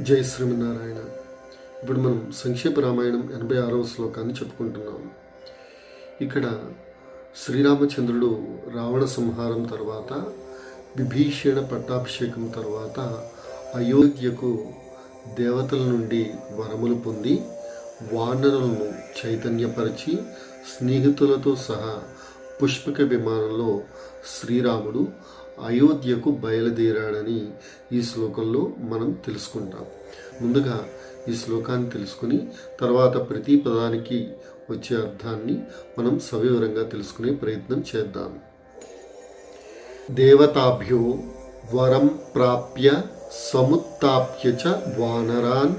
జై శ్రీమన్నారాయణ. ఇప్పుడు మనం సంక్షేప రామాయణం ఎనభై ఆరవ శ్లోకాన్ని చెప్పుకుంటున్నాం. ఇక్కడ శ్రీరామచంద్రుడు రావణ సంహారం తర్వాత విభీషణ పట్టాభిషేకం తర్వాత అయోధ్యకు దేవతల నుండి వరములు పొంది వానరులను చైతన్యపరిచి స్నేహితులతో సహా పుష్పక విమానంలో శ్రీరాముడు అయోధ్యకు బయలుదేరాడని ఈ శ్లోకంలో మనం తెలుసుకుంటాం. ముందుగా ఈ శ్లోకాన్ని తెలుసుకుని తర్వాత ప్రతి పదానికి వచ్చే అర్థాన్ని మనం సవివరంగా తెలుసుకునే ప్రయత్నం చేద్దాం. దేవతాభ్యో వరం ప్రాప్య సముత్ప్య చ వానరాన్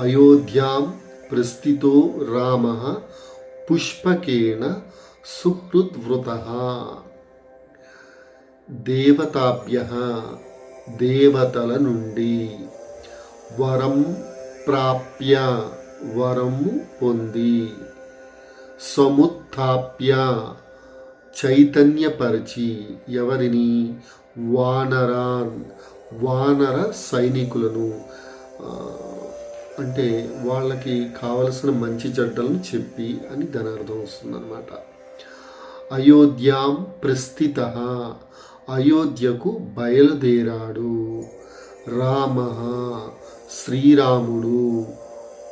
అయోధ్యాం ప్రస్థితో రామ పుష్పకేణ సుహృద్వృత దేవతాభ్య దేవతల నుండి. వరం ప్రాప్య వరము పొంది. సముత్థాప్య చైతన్యపరిచి. ఎవరిని? వానరాన్ వానర సైనికులను. అంటే వాళ్ళకి కావలసిన మంచి చెడ్డలను చెప్పి అని దాని అర్థం వస్తుందన్నమాట. అయోధ్యాం ప్రస్థిత అయోధ్యకు బయలుదేరాడు. రామ శ్రీరాముడు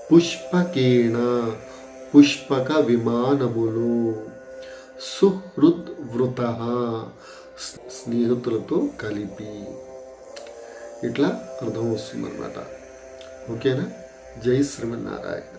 పుష్పకేణ పుష్పక విమానములు సుహృద్వృత స్నేహితులతో కలిపి. ఇట్లా అర్థం వస్తుందన్నమాట ఓకేనా? జై శ్రీమన్నారాయణ.